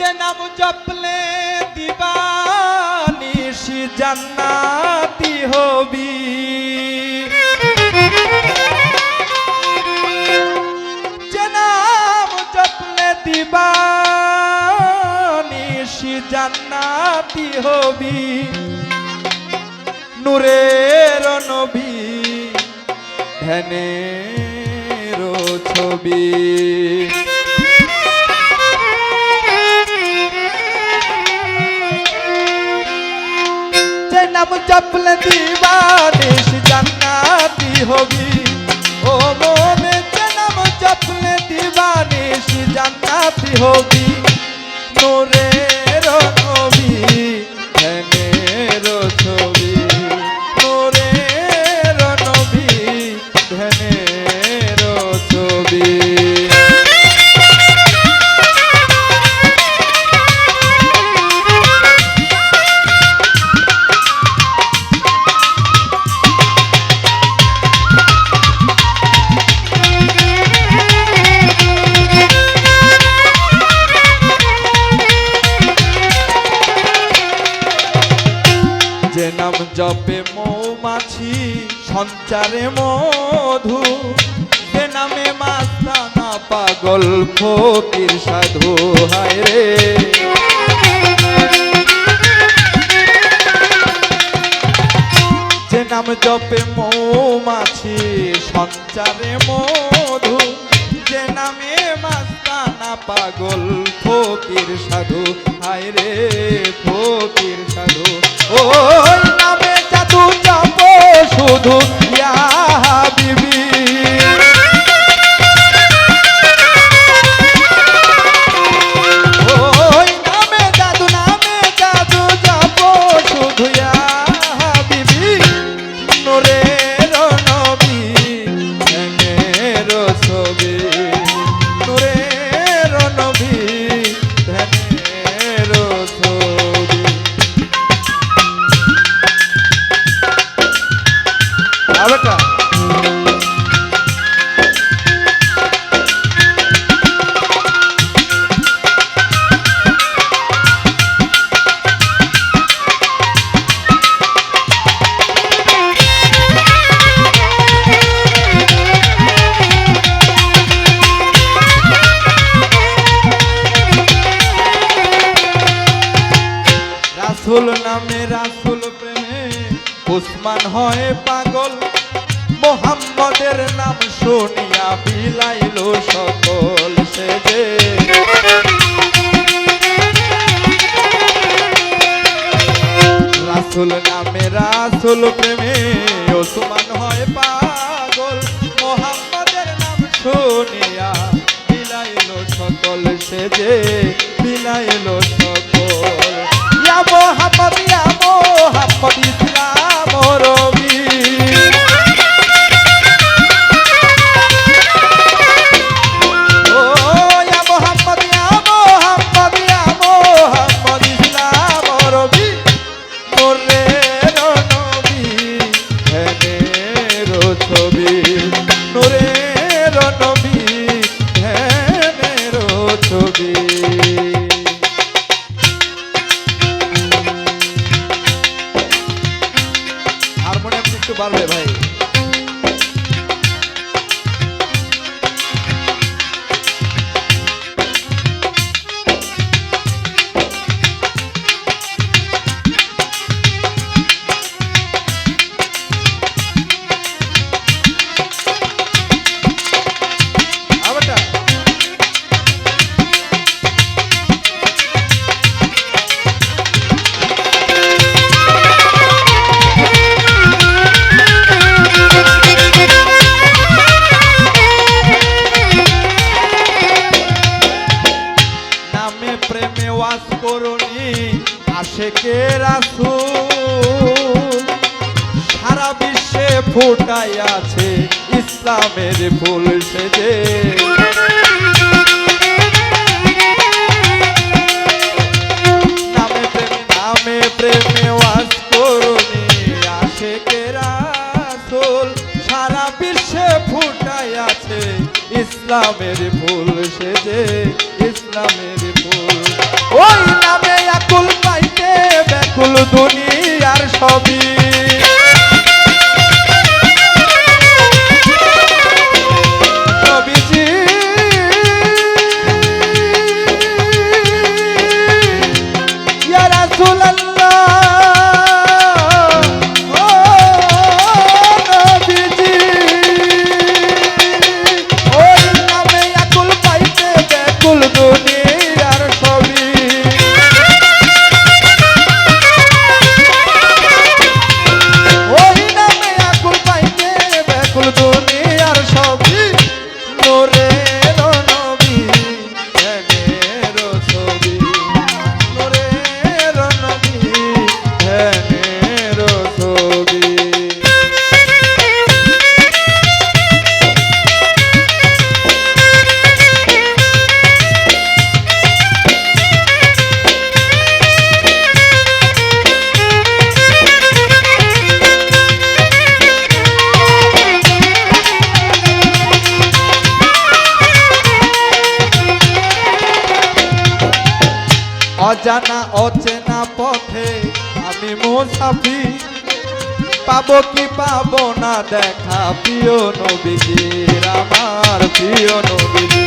যে নাম জপলে দিবানিশি জান্নাতি হবি। যে নাম জপলে দিবানিশি জান্নাতি হবি। নূরের নবী ধ্যানের ছবি। নাম জপলে দিবানিশ জান্নাতি হবি ও মনে নাম জপলে দিবানিশ জান্নাতি হবি নূরের নবী যে নাম জপে মৌমাছি, সঞ্চারে মধু। যে নামে মাস্তানা পাগল, ফকির, সাধু, হায় রে। যে নাম জপে মৌমাছি, সঞ্চারে মধু। যে নামে মাস্তানা পাগল, ফকির, সাধু, হায় রে, ফকির, সাধু। জপ 더 আবেটা রাসুল নামে রাসুল প্রেমে উসমান হয় নাম শুনিয়া বিলাইল সকল সে যে রাসুল নামে রাসুল প্রেমে ওসমান হয় পাগল। মোহাম্মদের নাম শুনিয়া বিলাইল সকল সে যে বিলাইল ওয়াস করুনি আশেকে রাসূল। সারা বিশ্বে ফুটাই আছে ইসলামের ফুল সেজে। নামে প্রেমে নামে প্রেমে ওয়াস করুনি আশেকে রাসূল। সারা বিশ্বে ফুটাই আছে ইসলামের দুনিয়ার সবই। অজানা, অচেনা পথে আমি মোসাফি পাবো কি পাবো না দেখা, প্রিয় নবীজির, আমার প্রিয় নবীজি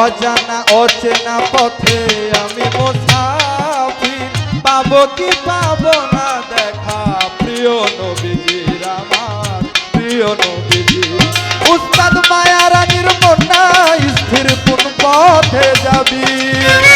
অজানা, অচেনা পথে আমি মোসাফি পাবো কি পাবো না দেখা, প্রিয় নবীজির, আমার প্রিয় নবীজি পথে যাবি